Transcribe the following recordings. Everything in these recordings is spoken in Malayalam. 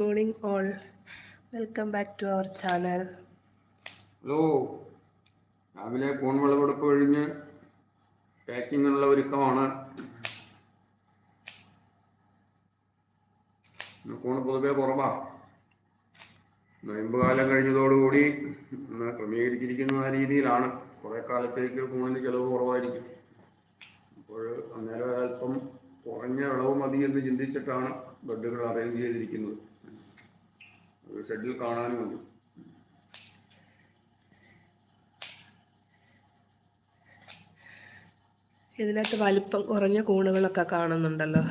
Morning all welcome back to our channel hello രാവിലെ കോൺ വിളവെടുപ്പ് കഴിഞ്ഞ് പാക്കിങ്ങിനുള്ള ഒരുക്കമാണ്. കോൺ പൊതുവെ കുറവാണ് നോയമ്പ് കാലം കഴിഞ്ഞതോടുകൂടി ക്രമീകരിച്ചിരിക്കുന്ന ആ രീതിയിലാണ്. കുറേ കാലത്തേക്ക് കൂണിന് ചിലവ് കുറവായിരിക്കും. അപ്പോൾ അന്നേരം അല്പം കുറഞ്ഞ വിളവ് മതി എന്ന് ചിന്തിച്ചിട്ടാണ് ബെഡുകൾ അറേഞ്ച് ചെയ്തിരിക്കുന്നത്. ഒരു ഷെഡിൽ മതി ഇതിനകത്ത് വലിപ്പം കുറഞ്ഞ കൂണുകളൊക്കെ കാണുന്നുണ്ടല്ലോ.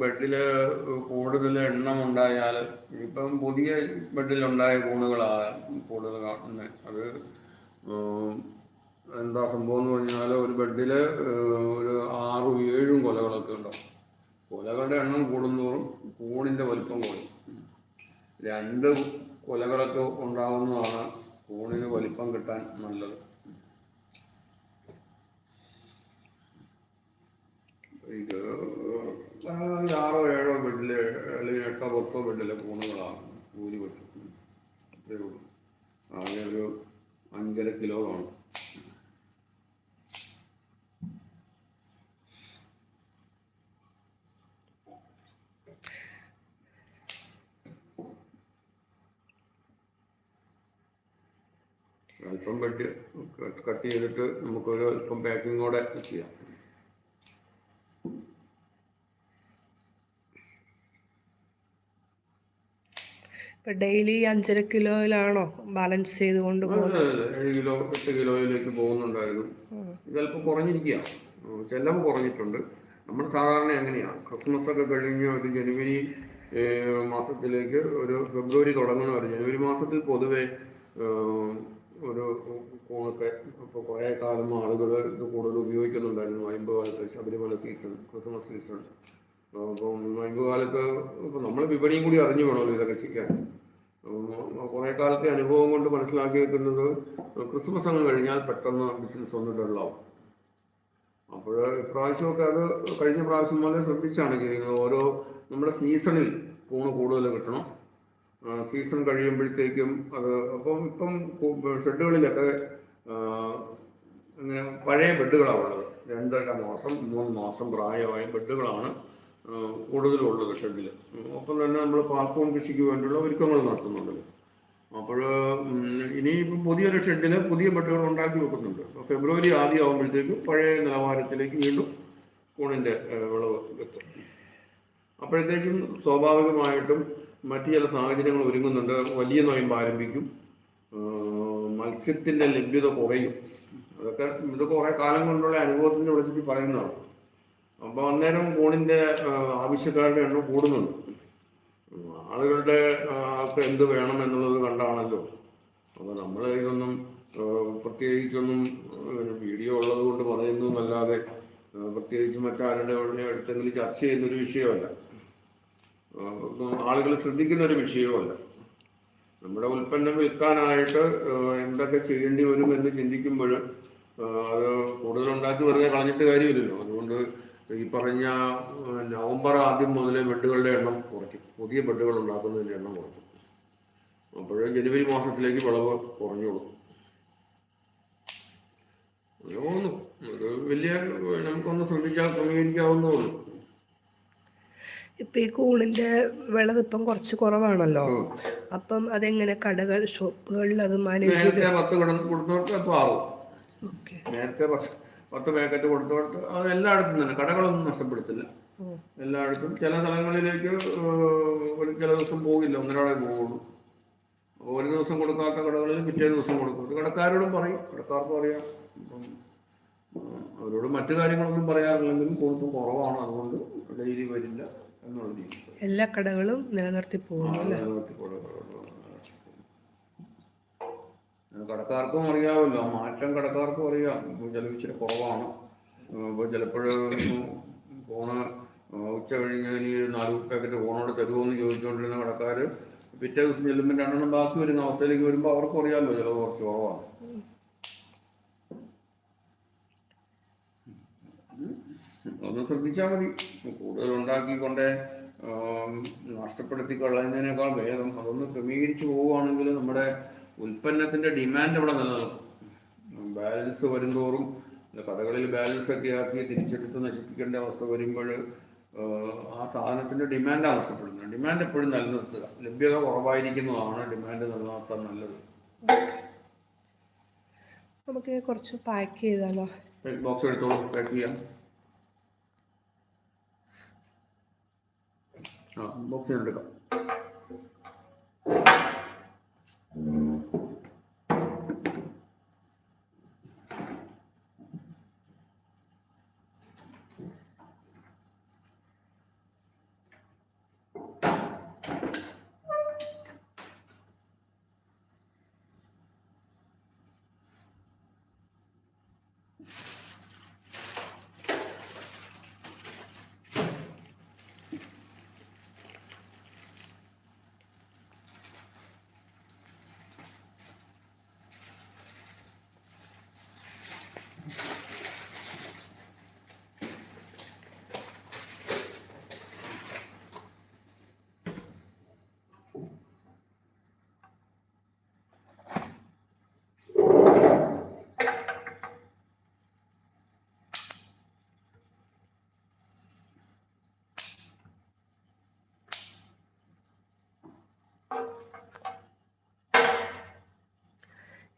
ബെഡിൽ കൂടുതൽ എണ്ണം ഉണ്ടായാൽ ഇപ്പം പുതിയ ബെഡിലുണ്ടായ കൂണുകളാണ് കൂടുതൽ കാണുന്നത് അത് എന്താ സംഭവം എന്ന് പറഞ്ഞാൽ ഒരു ബെഡിൽ ഒരു ആറും ഏഴും കൊലകളൊക്കെ ഉണ്ടാവും. കൊലകളുടെ എണ്ണം കൂടുന്നതും കൂണിന്റെ വലിപ്പം കുറയും രണ്ട് കൊലകളൊക്കെ ഉണ്ടാവുന്നതാണ് കൂണിന് വലിപ്പം കിട്ടാൻ നല്ലത്. ഇത് ആറോ ഏഴോ ബെഡിൽ അല്ലെങ്കിൽ എട്ടോ പത്തോ ബെഡിലെ കൂണുകളാണ് ഭൂരിപക്ഷം. അത്രയേ ഉള്ളൂ. ആകെ ഒരു അഞ്ചര കിലോ കാണും അല്പം വെട്ടി കട്ട് ചെയ്തിട്ട് നമുക്കൊരു അല്പം പാക്കിംഗ് കൂടെ ചെയ്യാം. ഇപ്പൊ ഡെയിലി അഞ്ചര കിലോയിലാണോ ബാലൻസ് ചെയ്തുകൊണ്ട് ഏഴ് കിലോ എട്ട് കിലോയിലേക്ക് പോകുന്നുണ്ടായിരുന്നു. ചിലപ്പോൾ കുറഞ്ഞിരിക്കുക ചെലവ് കുറഞ്ഞിട്ടുണ്ട്. നമ്മൾ സാധാരണ എങ്ങനെയാണ് ക്രിസ്മസ് ഒക്കെ കഴിഞ്ഞ് ഒരു ജനുവരി മാസത്തിലേക്ക് ഒരു ഫെബ്രുവരി തുടങ്ങുന്ന ഒരു ജനുവരി മാസത്തിൽ പൊതുവെ കൂണൊക്കെ ഇപ്പോൾ കുറേ കാലം ആളുകൾ ഇത് കൂടുതൽ ഉപയോഗിക്കുന്നുണ്ടായിരുന്നു നോയമ്പ് കാലത്ത് ശബരിമല സീസൺ ക്രിസ്മസ് സീസൺ അപ്പം നോയമ്പ് കാലത്ത് ഇപ്പം നമ്മൾ വിപണിയും കൂടി അറിഞ്ഞു വേണമല്ലോ ഇതൊക്കെ ചെയ്യാൻ. കുറേ കാലത്തെ അനുഭവം കൊണ്ട് മനസ്സിലാക്കിയിരിക്കുന്നത് ക്രിസ്മസ് അങ്ങ് കഴിഞ്ഞാൽ പെട്ടെന്ന് ബിസിനസ് ഒന്ന് ഡള്ളാവും അപ്പോൾ ഇപ്രാവശ്യമൊക്കെ അത് കഴിഞ്ഞ പ്രാവശ്യം പോലെ ശ്രദ്ധിച്ചാണ് ചെയ്യുന്നത്. ഓരോ നമ്മുടെ സീസണിൽ കൂണ് കൂടുതൽ കിട്ടണം. സീസൺ കഴിയുമ്പോഴത്തേക്കും അത് അപ്പം ഇപ്പം ഷെഡുകളിലൊക്കെ ആ, ഇങ്ങനെ പഴയ ബെഡുകളാണ് ഉള്ളത്. രണ്ടര മാസം മൂന്ന് മാസം പ്രായമായ ബെഡുകളാണ് കൂടുതലുള്ളത് ഷെഡിൽ ഒപ്പം തന്നെ നമ്മൾ പാർപ്പോൺ കൃഷിക്ക് വേണ്ടിയുള്ള ഒരുക്കങ്ങൾ നടത്തുന്നുണ്ട്. അപ്പോൾ ഇനിയിപ്പം പുതിയൊരു ഷെഡിൽ പുതിയ ബെഡുകൾ ഉണ്ടാക്കി വെക്കുന്നുണ്ട്. ഫെബ്രുവരി ആദ്യം ആകുമ്പോഴത്തേക്കും പഴയ നിലവാരത്തിലേക്ക് വീണ്ടും കൂണിന്റെ വിളവ് എത്തും. അപ്പോഴത്തേക്കും സ്വാഭാവികമായിട്ടും മറ്റു ചില സാഹചര്യങ്ങൾ ഒരുങ്ങുന്നുണ്ട്. വലിയ നോയമ്പ് ആരംഭിക്കും. മത്സ്യത്തിന്റെ ലഭ്യത കുറയും. അതൊക്കെ ഇത് കുറേ കാലം കൊണ്ടുള്ള അനുഭവത്തിന്റെ വിളിച്ചിട്ട് പറയുന്നതാണ്. അപ്പോൾ അന്നേരം ഫോണിന്റെ ആവശ്യക്കാരുടെ എണ്ണം കൂടുന്നുണ്ട്. ആളുകളുടെ ആൾക്ക് എന്ത് വേണം എന്നുള്ളത് കണ്ടാണല്ലോ. അപ്പോൾ നമ്മൾ ഇതൊന്നും പ്രത്യേകിച്ചൊന്നും വീഡിയോ ഉള്ളത് കൊണ്ട് പറയുന്നു എന്നല്ലാതെ ആ, പ്രത്യേകിച്ച് മറ്റാരുടെ അടുത്തെങ്കിലും ചർച്ച ചെയ്യുന്നൊരു വിഷയമല്ല. ആളുകൾ ശ്രദ്ധിക്കുന്ന ഒരു വിഷയവുമല്ല നമ്മുടെ ഉൽപ്പന്നം വിൽക്കാനായിട്ട് എന്തൊക്കെ ചെയ്യേണ്ടി വരും എന്ന് ചിന്തിക്കുമ്പോൾ അത് കൂടുതൽ ഉണ്ടാക്കി വെറുതെ കളഞ്ഞിട്ട് കാര്യമില്ലല്ലോ. അതുകൊണ്ട് ഈ പറഞ്ഞ നവംബർ ആദ്യം മുതലേ ബെഡുകളുടെ എണ്ണം കുറയ്ക്കും. പുതിയ ബെഡുകൾ ഉണ്ടാക്കുന്നതിന്റെ എണ്ണം കുറയ്ക്കും. അപ്പോഴേ ജനുവരി മാസത്തിലേക്ക് വിളവ് കുറഞ്ഞോളും. അങ്ങനെ പോകുന്നു അത് വലിയ നമുക്കൊന്ന് ശ്രദ്ധിക്കാൻ ക്രമീകരിക്കാവുന്നേ ഉള്ളൂ. ഇപ്പൊ ഈ കൂണിന്റെ വിളവ് ഇപ്പം കുറച്ച് കുറവാണല്ലോ. അപ്പം അതെങ്ങനെ കടകൾ ഷോപ്പുകളിൽ അത് മാനേജ് ചെയ്ത് നേരത്തെ പത്ത് പാക്കറ്റ് കൊടുത്തോട്ട് അത് എല്ലായിടത്തും തന്നെ കടകളൊന്നും നഷ്ടപ്പെടുത്തില്ല. എല്ലായിടത്തും ചില സ്ഥലങ്ങളിലേക്ക് ഒരു ചില ദിവസം പോകില്ല ഒന്നരാളെ പോകുള്ളൂ ഒരു ദിവസം കൊടുക്കാത്ത കടകളിൽ പിറ്റേ ദിവസം കൊടുക്കും. കടക്കാരോടും പറയും കടക്കാർക്കും അറിയാം അപ്പം അവരോട് മറ്റു കാര്യങ്ങളൊന്നും പറയാറില്ലെങ്കിലും കൊടുത്തും കുറവാണ്. അതുകൊണ്ട് ഡെയിലി വരില്ല. എല്ലാ കടകളും നിലനിർത്തി പോകുന്നു കടക്കാർക്കും അറിയാമല്ലോ മാറ്റം കടക്കാർക്കും അറിയാം. ചിലവ് ഇച്ചിരി കുറവാണ്. ഇപ്പോൾ ചിലപ്പോഴും ഫോണ് ഉച്ച കഴിഞ്ഞ് ഇനി നാല് പാക്കറ്റ് ഫോണോട് തരുമോ എന്ന് ചോദിച്ചുകൊണ്ടിരുന്ന കടക്കാർ പിറ്റേ ദിവസം ചെല്ലുമ്പോൾ രണ്ടെണ്ണം ബാക്കി വരുന്ന അവസ്ഥയിലേക്ക് വരുമ്പോൾ അവർക്കും അറിയാമല്ലോ ചിലവ് കുറച്ച് കുറവാണ്. ഒന്ന് ശ്രദ്ധിച്ചാൽ മതി. കൂടുതൽ ഉണ്ടാക്കിക്കൊണ്ടേ നഷ്ടപ്പെടുത്തി കളയുന്നതിനേക്കാൾ ഭേദം അതൊന്ന് ക്രമീകരിച്ചു പോവുകയാണെങ്കിൽ നമ്മുടെ ഉൽപ്പന്നത്തിന്റെ ഡിമാൻഡ് അവിടെ നിലനിൽക്കും. ബാലൻസ് വരുംതോറും കഥകളിൽ ബാലൻസ് ഒക്കെ ആക്കി തിരിച്ചെടുത്ത് നശിപ്പിക്കേണ്ട അവസ്ഥ വരുമ്പോൾ ആ സാധനത്തിന്റെ ഡിമാൻഡാണ് നഷ്ടപ്പെടുന്നത്. ഡിമാൻഡ് എപ്പോഴും നിലനിർത്തുക. ലഭ്യത കുറവായിരിക്കുന്നതാണ് ഡിമാൻഡ് നിലനിർത്താൻ നല്ലത്. നമുക്ക് കുറച്ച് പാക്ക് ചെയ്താലോ? ബോക്സ് എടുത്തോളൂ പാക്ക് ചെയ്യാം. ബോക്സ് എടുക്കാം.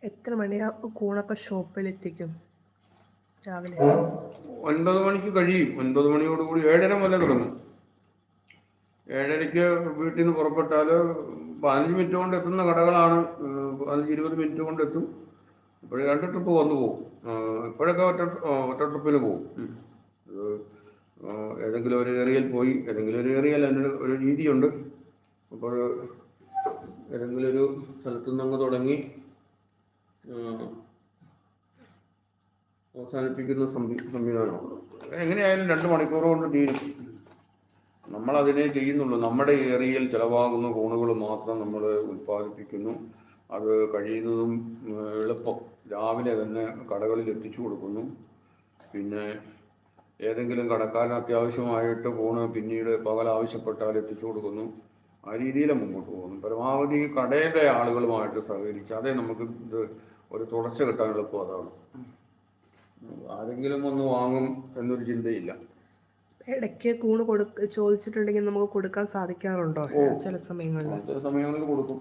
എത്ര മണിയാ കൂണൊക്കെ ഷോപ്പിൽ എത്തിക്കും രാവിലെ. ഒൻപത് മണിക്ക് കഴിയും. ഒൻപത് മണിയോടുകൂടി ഏഴര മുതൽ തുടങ്ങും. ഏഴരയ്ക്ക് വീട്ടിൽ നിന്ന് പുറപ്പെട്ടാൽ പതിനഞ്ച് മിനിറ്റ് കൊണ്ട് എത്തുന്ന കടകളാണ്. പതിനഞ്ച് ഇരുപത് മിനിറ്റ് കൊണ്ട് എത്തും. ഇപ്പോഴേ രണ്ട് ട്രിപ്പ് വന്നു പോകും. ഇപ്പോഴൊക്കെ ഒറ്റ ഒറ്റ ട്രിപ്പിന് പോകും. ഏതെങ്കിലും ഒരു ഏരിയയിൽ പോയി. ഏതെങ്കിലും ഒരു ഏരിയയിൽ അതിന്റെ ഒരു രീതിയുണ്ട്. അപ്പോൾ ഏതെങ്കിലും ഒരു സ്ഥലത്തു അങ്ങ് തുടങ്ങി അവസാനിപ്പിക്കുന്ന സംവി സംവിധാനമാണ് എങ്ങനെയായാലും രണ്ട് മണിക്കൂർ കൊണ്ട് തീരും. നമ്മളതിനെ ചെയ്യുന്നുള്ളൂ. നമ്മുടെ ഏരിയയിൽ ചിലവാകുന്ന കോണുകൾ മാത്രം നമ്മൾ ഉൽപ്പാദിപ്പിക്കുന്നു. അത് കഴിയുന്നതും എളുപ്പം. രാവിലെ തന്നെ കടകളിൽ എത്തിച്ചു കൊടുക്കുന്നു. പിന്നെ ഏതെങ്കിലും കടക്കാൻ അത്യാവശ്യമായിട്ട് കൂണ് പിന്നീട് പകൽ ആവശ്യപ്പെട്ടാൽ എത്തിച്ചു കൊടുക്കുന്നു. ആ രീതിയിൽ മുമ്പോട്ട് പോകുന്നു. പരമാവധി കടയുടെ ആളുകളുമായിട്ട് സഹകരിച്ച് അതേ നമുക്ക് ഇത് ഒരു തുടർച്ച കിട്ടാൻ എളുപ്പം അതാണ്. ആരെങ്കിലും ഒന്ന് വാങ്ങും എന്നൊരു ചിന്തയില്ല. ഇടയ്ക്ക് കൂണ് കൊടുക്ക ചോദിച്ചിട്ടുണ്ടെങ്കിൽ നമുക്ക് കൊടുക്കാൻ സാധിക്കാറുണ്ടോ? ചില സമയങ്ങളിൽ. ചില സമയങ്ങളിൽ കൊടുക്കും.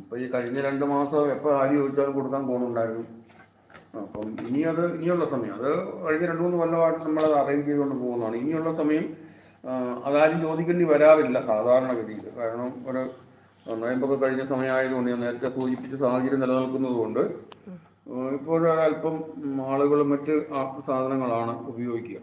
ഇപ്പൊ ഈ കഴിഞ്ഞ രണ്ട് മാസം എപ്പോൾ ആര് ചോദിച്ചാലും കൊടുക്കാൻ കൂണുണ്ടായിരുന്നു. അപ്പം ഇനി അത് ഇനിയുള്ള സമയം. അത് കഴിഞ്ഞ രണ്ട് മൂന്ന് കൊല്ലമായിട്ട് നമ്മളത് അറേഞ്ച് ചെയ്തുകൊണ്ട് പോകുന്നതാണ്. ഇനിയുള്ള സമയം അതാരും ചോദിക്കേണ്ടി വരാറില്ല സാധാരണഗതിയിൽ. കാരണം ഒരു നോയമ്പൊക്കെ കഴിഞ്ഞ സമയമായതുകൊണ്ട് ഞാൻ നേരത്തെ സൂചിപ്പിച്ച സാഹചര്യം നിലനിൽക്കുന്നതുകൊണ്ട് ഇപ്പോഴൊരല്പം ആളുകൾ മറ്റ് സാധനങ്ങളാണ് ഉപയോഗിക്കുക.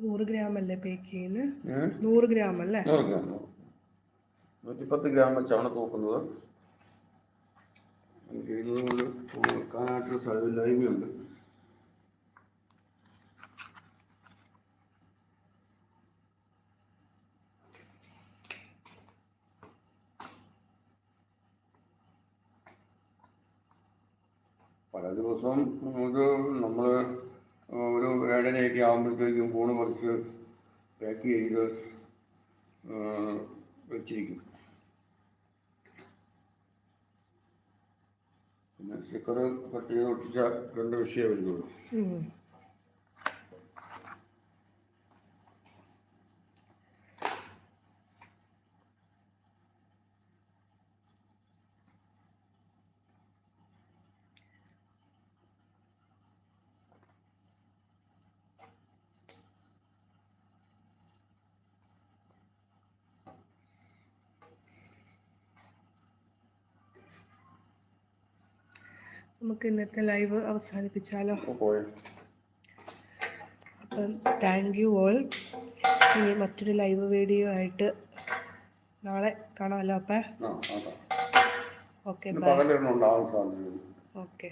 നൂറ് ഗ്രാം അല്ലേ പേക്ക് ചെയ്യുന്നത് നൂറ് ഗ്രാം അല്ലേ? നൂറ്റിപ്പത്ത് ഗ്രാം വെച്ചാണ് തൂക്കുന്നത്. ചെയ്യുന്നതുകൊണ്ട് പല ദിവസം നമുക്ക് നമ്മൾ ഒരു ഏഴരയൊക്കെ ആകുമ്പോഴത്തേക്കും ഫോണ് കുറച്ച് പാക്ക് ചെയ്ത് വെച്ചിരിക്കും. പിന്നെ സ്റ്റിക്കർ കട്ട് ഒട്ടിച്ച രണ്ട് വിഷയമേ വരുന്നുള്ളൂ. നമുക്ക് ഇന്നത്തെ ലൈവ് അവസാനിപ്പിച്ചാലോ? അപ്പം താങ്ക് യു ഓൾ ഇനി മറ്റൊരു ലൈവ് വീഡിയോ ആയിട്ട് നാളെ കാണാമല്ലോ അപ്പം. Okay bye okay